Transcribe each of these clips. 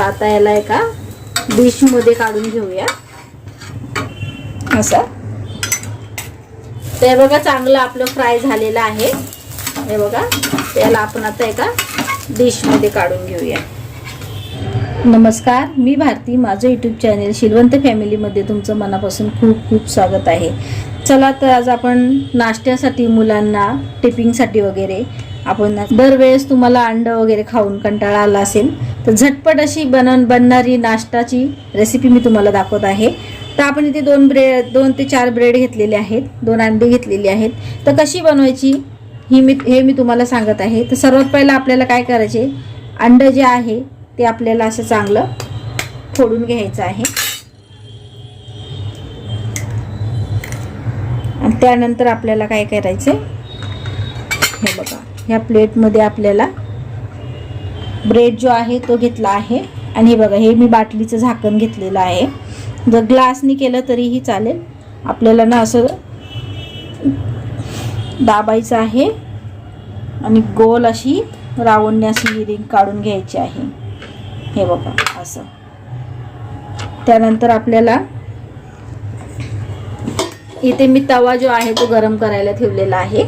तर आता याला एका डिशमध्ये काढून घेऊया. असं? ते बघा चांगलं आपलं फ्राय झालेलं आहे. हे बघा त्याला आपण आता एका डिशमध्ये काढून घेऊया. नमस्कार मी भारती. माझं यूट्यूब चॅनेल शिलवंत फॅमिलीमध्ये तुमचं मनापासून खूप खूप स्वागत आहे. चला तर आज आपण नाश्त्यासाठी मुलांना टिफिनसाठी वगैरे आपण दरवेळेस तुम्हाला अंडं वगैरे खाऊन कंटाळा आला असेल तर झटपट अशी बनन बनणारी नाश्ताची रेसिपी मी तुम्हाला दाखवत आहे. तर आपण इथे दोन ब्रेड दोन ते चार ब्रेड घेतलेले आहेत. दोन अंडे घेतलेली आहेत. तर कशी बनवायची ही मी हे मी तुम्हाला सांगत आहे. तर सर्वात पहिलं आपल्याला काय करायचे? अंडं जे आहे ते आपल्याला असं चांगलं फोडून घ्यायचं आहे. आणि त्यानंतर आपल्याला काय करायचं हे बघा. ह्या प्लेटमध्ये आपल्याला ब्रेड जो आहे तो घेतला आहे. आणि हे बघा हे मी बाटलीचं झाकण घेतलेलं आहे. जर ग्लासनी केलं तरीही चालेल. आपल्याला ना असं दाबायचं आहे. आणि गोल अशी रावणने अशी रिंग काढून घ्यायची आहे. हे बघा असं. त्यानंतर आपल्याला इथे मी तवा जो आहे तो गरम करायला ठेवलेला आहे.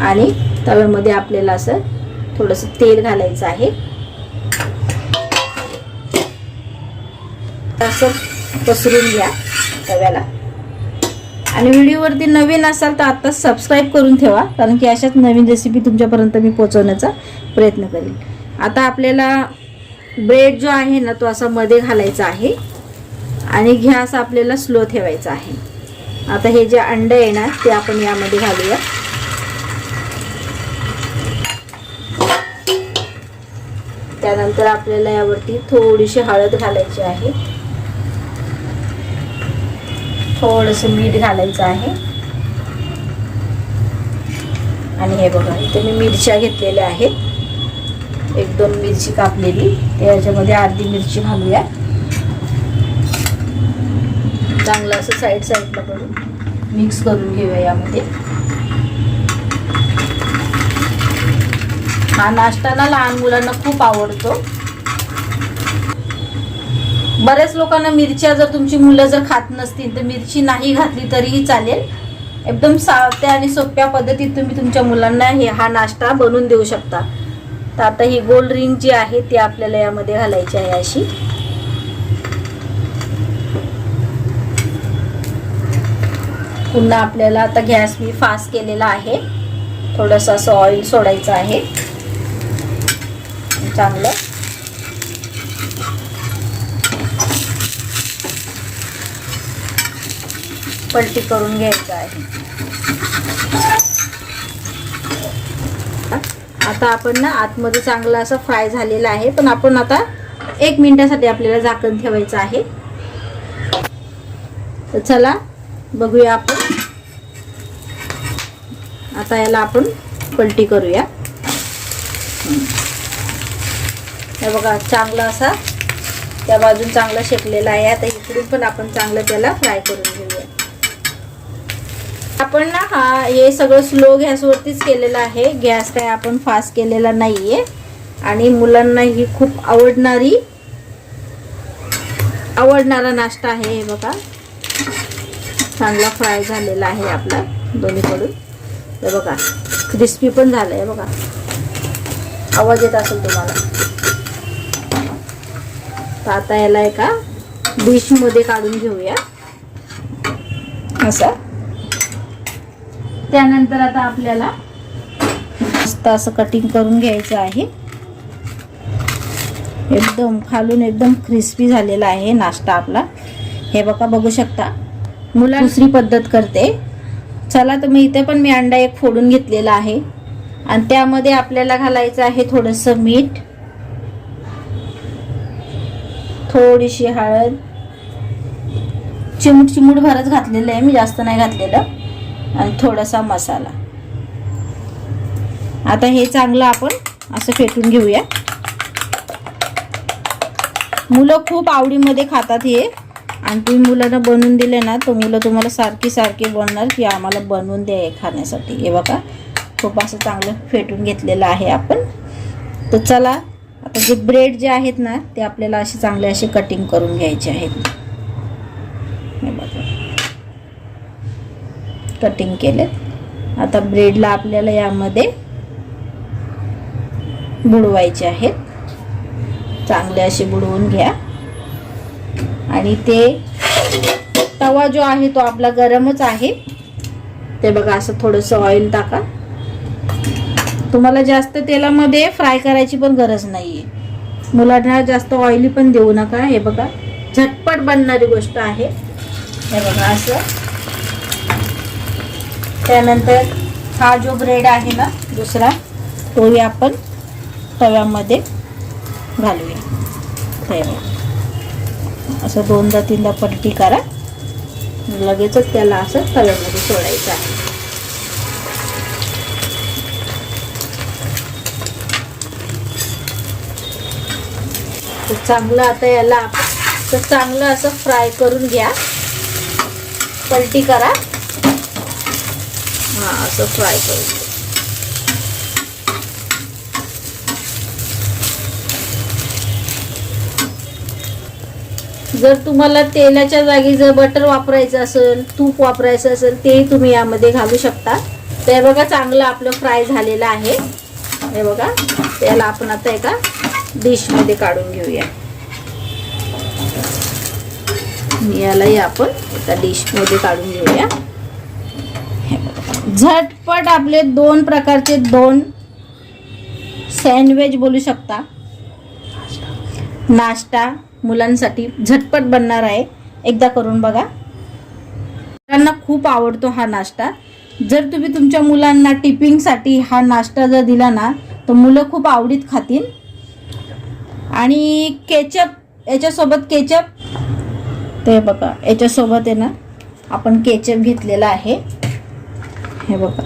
आणि तव्यामध्ये आपल्याला असं थोडंसं तेल घालायचं आहे. असं पसरून घ्या तव्याला. आणि व्हिडिओवरती नवीन असाल तर आत्ताच सबस्क्राईब करून ठेवा कारण की अशाच नवीन रेसिपी तुमच्यापर्यंत मी पोचवण्याचा प्रयत्न करेन. आता आपल्याला ब्रेड जो आहे ना तो असा मध्ये घालायचा आहे. आणि गॅस आपल्याला स्लो ठेवायचा आहे. आता हे जे अंडं आहे ना ते आपण यामध्ये घालूया. त्यानंतर आपल्याला यावरती थोडीशी हळद घालायची आहे. थोडंसं मीठ घालायचं आहे. आणि हे बघा इथे मी मिरच्या घेतलेल्या आहेत. एक दोन मिरची कापलेली. त्याच्यामध्ये अर्धी मिरची घालूया. चांगलं असं साईड साईडला करून मिक्स करून घेऊया यामध्ये. हा नाश्ता ना लहान मुलांना खूप आवडतो. बऱ्याच लोकांना मिरच्या जर तुमची मुलं जर खात नसतील तर मिरची नाही घातली तरीही चालेल. एकदम साध्या आणि सोप्या पद्धतीत तुम्ही तुमच्या मुलांना हे हा नाश्ता बनवून देऊ शकता. तर आता ही गोल्ड रिंग जी आहे ती आपल्याला यामध्ये घालायची आहे अशी. पुन्हा आपल्याला आता गॅस मी फास्ट केलेला आहे. थोडंसं असं ऑइल सोडायचं आहे. चांगलं. पलटी करून घ्यायचं आहे. आता आपण ना आतमध्ये चांगलं असं फ्राय झालेलं आहे पण आपण आता एक मिनिटासाठी आपल्याला झाकण ठेवायचं आहे. तर चला बघूया आपण. आता याला आपण पलटी करूया. हे बघा चांगला असा त्या बाजून चांगला शेकलेला आहे. आता इकडून पण आपण चांगलं त्याला फ्राय करून घेऊया. आपण ना हा हे सगळं स्लो गॅसवरतीच केलेलं आहे. गॅस काय आपण फास्ट केलेला नाही आहे आणि मुलांना ही खूप आवडणारी आवडणारा नाश्ता आहे हे बघा. चांगला फ्राय झालेला आहे आपला दोन्हीकडून. हे बघा क्रिस्पी पण झालं आहे बघा. आवाज येत असेल तुम्हाला? तर आता याला एका डिशमध्ये काढून घेऊया. असं? त्यानंतर आता आपल्याला मस्त असं कटिंग करून घ्यायचं आहे. एकदम खालून एकदम क्रिस्पी झालेला आहे नाश्ता आपला. हे बघा बघू शकता. मुला दुसरी पद्धत करते. चला तर मी इथे पण मी अंडा एक फोडून घेतलेला आहे. आणि त्यामध्ये आपल्याला घालायचं आहे थोडंसं मीठ. थोडीशी हळद. चिमूट चिमूट भरच घातलेलं आहे मी जास्त नाही घातलेलं. आणि थोडासा मसाला. आता हे चांगलं आपण असं फेटून घेऊया. मुलं खूप आवडीमध्ये खातात हे. आणि तुम्ही मुलांना बनवून दिले ना तर मुलं तुम्हाला सारखी सारखी बनणार की आम्हाला बनवून द्या खाण्यासाठी. हे बघा खूप असं चांगलं फेटून घेतलेलं आहे आपण. तर चला आता जे ब्रेड जे आहेत ना ते आपल्याला असे चांगले असे कटिंग करून घ्यायचे आहेत. कटिंग केलेत. आता ब्रेडला आपल्याला यामध्ये बुडवायचे आहेत. चांगले असे बुडवून घ्या. आणि ते तवा जो आहे तो आपला गरमच आहे. ते बघा असं थोडंसं ऑइल टाका. तुम्हाला जास्त तेलामध्ये फ्राय करायची पण गरज नाही आहे मुलांना जास्त ऑइली पण देऊ नका. हे बघा झटपट बनणारी गोष्ट आहे. हे बघा असं. त्यानंतर हा जो ब्रेड आहे ना दुसरा तोही आपण तव्यामध्ये घालूया. हे बघा. असं दोनदा तीनदा पलटी करा. लगेचच त्याला असं तव्यामध्ये सोडायचं आहे. तर चांगलं आता याला आपण तर चांगलं असं फ्राय करून घ्या. पलटी करा. हां असं फ्राय करून घ्या. जर तुम्हाला तेलाच्या जागी जर बटर वापरायचं असेल तूप वापरायचं असेल तेही तुम्ही यामध्ये घालू शकता. ते बघा चांगलं आपलं फ्राय झालेलं आहे. हे बघा त्याला आपण आता एका डिशमध्ये काढून घेऊया. यालाही आपण एका डिशमध्ये काढून घेऊया. झटपट आपले दोन प्रकारचे दोन सँडविच बोलू शकता. नाश्ता मुलांसाठी झटपट बनणार आहे. एकदा करून बघा. मुलांना खूप आवडतो हा नाश्ता. जर तुम्ही तुमच्या मुलांना टिपिंगसाठी हा नाश्ता जर दिला ना तर मुलं खूप आवडीत खातील. आणि केचप याच्यासोबत केचप. ते बघा याच्यासोबत आहे ना आपण केचप घेतलेला आहे. हे बघा.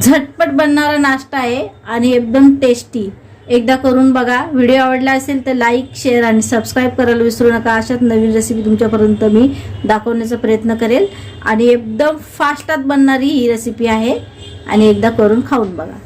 झटपट बनणारा नाश्ता आहे आणि एकदम टेस्टी एकदा करून बघा. व्हिडिओ आवडला असेल तर लाईक शेअर आणि सबस्क्राईब करायला विसरू नका. अशाच नवीन रेसिपी तुमच्यापर्यंत मी दाखवण्याचा प्रयत्न करेल. आणि एकदम फास्टात बनणारी ही रेसिपी आहे. आणि एकदा करून खाऊन बघा.